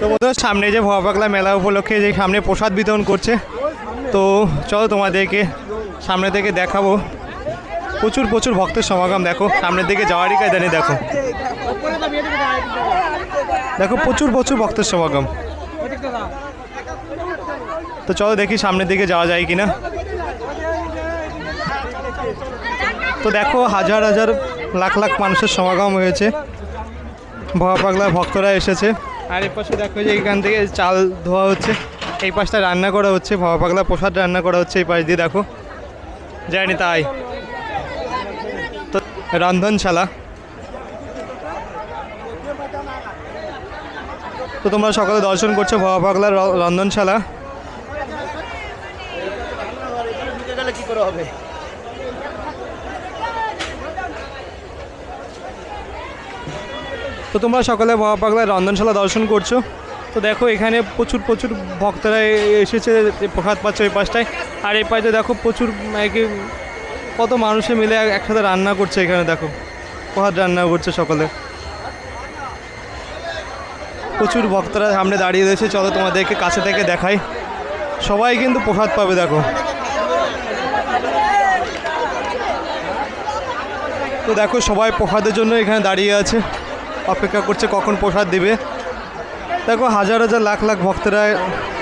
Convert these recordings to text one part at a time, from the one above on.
তো বন্ধুরা, সামনে যে ভবা মেলা উপলক্ষে যে সামনে প্রসাদ বিতরণ করছে, তো চলো তোমাদেরকে সামনে থেকে দেখাবো। প্রচুর প্রচুর ভক্তের সমাগম, দেখো, সামনের দিকে যাওয়ারই কায়দানি, দেখো। দেখো, প্রচুর প্রচুর ভক্তের সমাগম। তো চলো দেখি সামনের দিকে যাওয়া যায় কিনা। তো দেখো, হাজার হাজার লাখ লাখ মানুষের সমাগম হয়েছে। ভবা পাগলা ভক্তরা এসেছে। আর এই পাশে দেখো যে এখান থেকে চাল ধোয়া হচ্ছে। এই পাশটা রান্না করা হচ্ছে, ভবা পাগলা প্রসাদ রান্না করা হচ্ছে এই পাশ দিয়ে, দেখো। যায়নি তাই। তো রন্ধনশালা। তো তোমরা সকালে দর্শন করছ ভবা পাগলার রন্ধনশালা। কি করে হবে? তো তোমরা সকালে বাবা পাগলার রন্ধনশালা দর্শন করছ। তো দেখো এখানে প্রচুর প্রচুর ভক্তরা এসেছে প্রসাদ পাচ্ছে ওই পাশটায়। আর এই পাশে দেখো প্রচুর কত মানুষে মিলে একসাথে রান্না করছে এখানে দেখো। প্রসাদ রান্না করছে সকলে। প্রচুর ভক্তরা সামনে দাঁড়িয়ে রয়েছে। চলো তোমাদেরকে কাছে থেকে দেখাই। সবাই কিন্তু প্রসাদ পাবে দেখো। তো দেখো সবাই প্রসাদের জন্য এখানে দাঁড়িয়ে আছে। অপেক্ষা করছে কখন প্রসাদ দেবে। দেখো হাজার হাজার লাখ লাখ ভক্তরা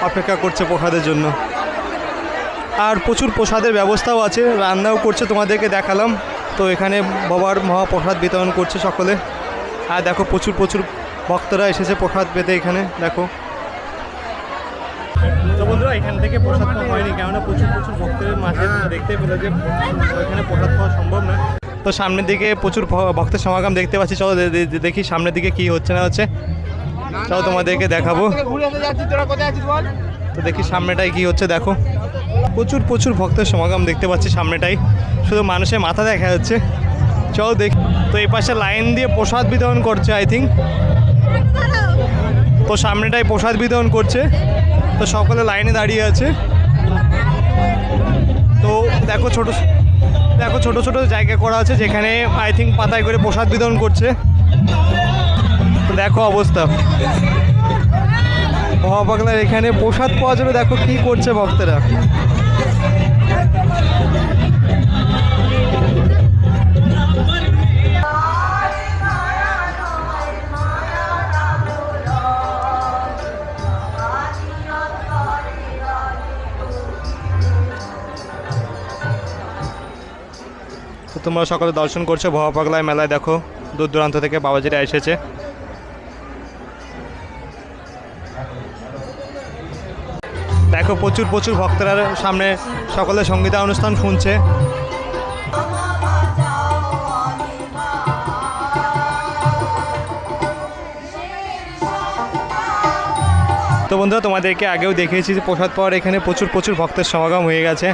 অপেক্ষা করছে প্রসাদের জন্য। আর প্রচুর প্রসাদের ব্যবস্থাও আছে, রান্নাও করছে, তোমাদেরকে দেখালাম। তো এখানে বাবার মহাপ্রসাদ বিতরণ করছে সকলে। আর দেখো প্রচুর প্রচুর ভক্তরা এসেছে প্রসাদ পেতে এখানে, দেখো। বন্ধুরা, এখান থেকে প্রসাদ পাওয়া হয়নি, কেননা প্রচুর প্রচুর ভক্তদের মাঝে দেখতে পেল যে, এখানে প্রসাদ পাওয়া সম্ভব না তো সামনের দিকে প্রচুর ভক্তের সমাগম দেখতে পাচ্ছি। চলো দেখি সামনের দিকে কি হচ্ছে না হচ্ছে। চলো তোমাদেরকে দেখাবো। তো দেখি সামনেটাই কি হচ্ছে, দেখো। প্রচুর প্রচুর ভক্তের সমাগম দেখতে পাচ্ছি সামনেটাই শুধু মানুষের মাথা দেখা যাচ্ছে। চলো দেখ। তো এই পাশে লাইন দিয়ে প্রসাদ বিতরণ করছে আই থিঙ্ক তো সামনেটাই প্রসাদ বিতরণ করছে। তো সকলে লাইনে দাঁড়িয়ে আছে। তো দেখো ছোট দেখো, ছোট ছোট জায়গা করা আছে যেখানে আই থিঙ্ক পাতায় করে প্রসাদ বিতরণ করছে। দেখো অবস্থা। মহাপাগলার এখানে প্রসাদ পাওয়া যাবে, দেখো কি করছে ভক্তরা। তোমরা সকালে দর্শন করছ ভবাপাগলায় মেলায়, দেখো, দূর দূরান্ত থেকে বাবাজিরা এসেছে। দেখো, প্রচুর প্রচুর ভক্তরা সামনে সকলে সঙ্গীতা অনুষ্ঠান শুনছে। তো বন্ধুরা, তোমাদেরকে আগেও দেখিয়েছি যে প্রসাদ পাওয়ার এখানে প্রচুর প্রচুর ভক্তের সমাগম হয়ে গেছে।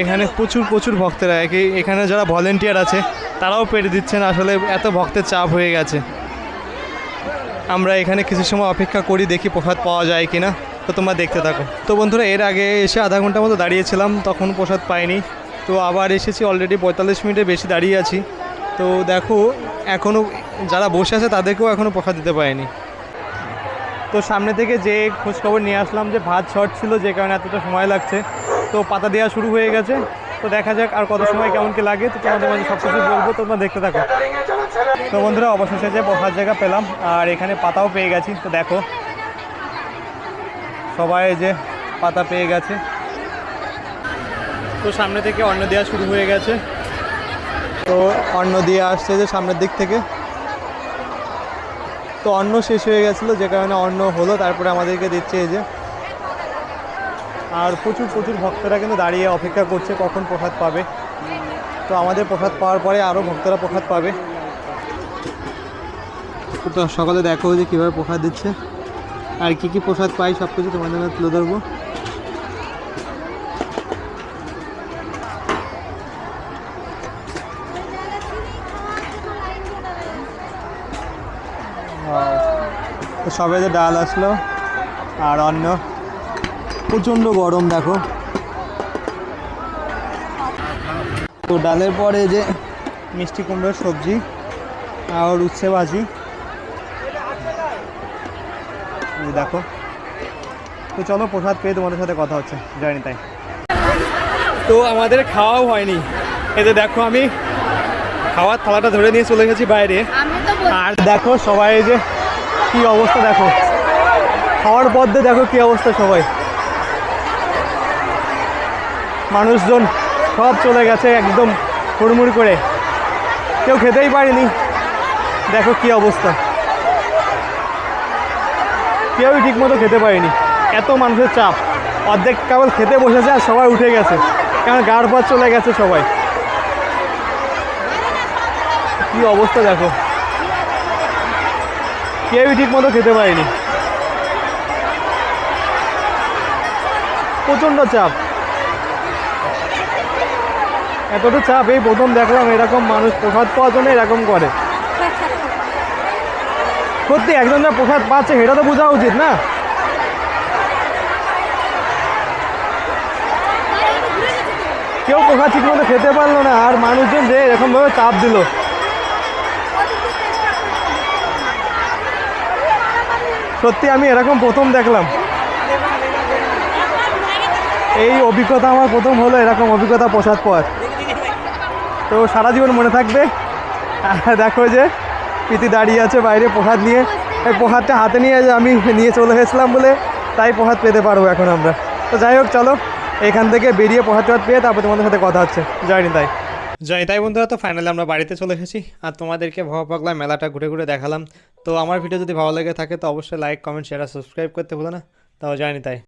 এখানে প্রচুর প্রচুর ভক্তরা। এখানে যারা ভলেন্টিয়ার আছে, তারাও পেরে দিচ্ছেন। আসলে এত ভক্তের চাপ হয়ে গেছে। আমরা এখানে কিছু সময় অপেক্ষা করি, দেখি প্রসাদ পাওয়া যায় কিনা। তো তোমরা দেখতে থাকো। তো বন্ধুরা, এর আগে এসে আধা ঘণ্টার মতো দাঁড়িয়েছিলাম, তখন প্রসাদ পাইনি। তো আবার এসেছি অলরেডি পঁয়তাল্লিশ মিনিটে বেশি দাঁড়িয়ে আছি। তো দেখো এখনও যারা বসে আছে, তাদেরকেও এখনও প্রসাদ দিতে পারেনি। তো সামনে থেকে যে খোঁজখবর নিয়ে আসলাম, যে ভাত শর্ট ছিল, যে কারণে এতটা সময় লাগছে। তো পাতা দেওয়া শুরু হয়ে গেছে। তো দেখা যাক আর কত সময় কেমন কি লাগে। তো তোমাদের মাঝে সব কিছু বলব, তোমরা দেখতে থাকো। তো বন্ধুরা, অবশেষে যে বসার জায়গা পেলাম, আর এখানে পাতাও পেয়ে গেছি। তো দেখো, সবাই যে পাতা পেয়ে গেছে। তো সামনে থেকে অন্ন দেওয়া শুরু হয়ে গেছে। তো অন্ন দিয়ে আসছে যে সামনের দিক থেকে। তো অন্ন শেষ হয়ে গেছিল, যে কারণে অন্ন হলো। তারপরে আমাদেরকে দিচ্ছে এই যে আর প্রচুর প্রচুর ভক্তরা কিন্তু দাঁড়িয়ে অপেক্ষা করছে কখন প্রসাদ পাবে। তো আমাদের প্রসাদ পাওয়ার পরে আরও ভক্তরা প্রসাদ পাবে। তো সকালে দেখো যে কীভাবে প্রসাদ দিচ্ছে। আর কি কি প্রসাদ পাই সব কিছু তোমাদের মধ্যে তুলে ধরবো। তো সবে যে ডাল আসলো, আর অন্য প্রচণ্ড গরম দেখো। তো ডালের পরে যে মিষ্টি কুমড়োর সবজি আর উচ্ছে ভাজি। দেখো। তো চলো প্রসাদ পেয়ে তোমাদের সাথে কথা হচ্ছে। জয়নি তাই তো আমাদের খাওয়াও হয়নি। এতে দেখো আমি খাওয়ার থালাটা ধরে নিয়ে চলে গেছি বাইরে। আর দেখো সবাই যে কি অবস্থা দেখো। খাওয়ার পথে দেখো কি অবস্থা সবাই। মানুষজন সব চলে গেছে একদম হুড়মুড় করে। কেউ খেতেই পারেনি। দেখো কি অবস্থা। কেউই ঠিক মতো খেতে পারেনি। এত মানুষের চাপ। অর্ধেক কেবল খেতে বসেছে আর সবাই উঠে গেছে। কারণ গাড় পথ চলে গেছে সবাই। কি অবস্থা দেখো। কেউই ঠিক মতো খেতে পারেনি। প্রচণ্ড চাপ। এতটা চাপ, এই প্রথম দেখলাম এরকম মানুষ প্রসাদ পাওয়ার জন্য এরকম করে। সত্যি, একজন যা প্রসাদ পাচ্ছে সেটা তো বোঝা উচিত, না? কেউ প্রসাদ ঠিক মতো খেতে পারল না, আর মানুষজন যে এরকমভাবে চাপ দিল। সত্যি, আমি এরকম প্রথম দেখলাম। এই অভিজ্ঞতা আমার প্রথম হলো এরকম অভিজ্ঞতা প্রসাদ পাওয়ার। তো সারা জীবন মনে থাকবে। দেখো যে, প্রীতি দাঁড়িয়ে আছে বাইরে প্রসাদ নিয়ে। এই প্রসাদটা হাতে নিয়ে আমি নিয়ে চলে এসেছিলাম বলে তাই প্রসাদ পেতে পারব এখন আমরা। তো যাই হোক, চলো, এখান থেকে বেরিয়ে প্রসাদ টসাদ পেয়ে তারপর তোমাদের সাথে কথা হচ্ছে। জয়নি তাই জয় তাই বন্ধুরা, তো ফাইনালি আমরা বাড়িতে চলে এসেছি। আর তোমাদেরকে ভাবা পাগলা মেলাটা ঘুরে ঘুরে দেখালাম। তো আমার ভিডিও যদি ভালো লেগে থাকে, তো অবশ্যই লাইক কমেন্ট শেয়ার আর সাবস্ক্রাইব করতে ভুলো না। তাও জয়নি তাই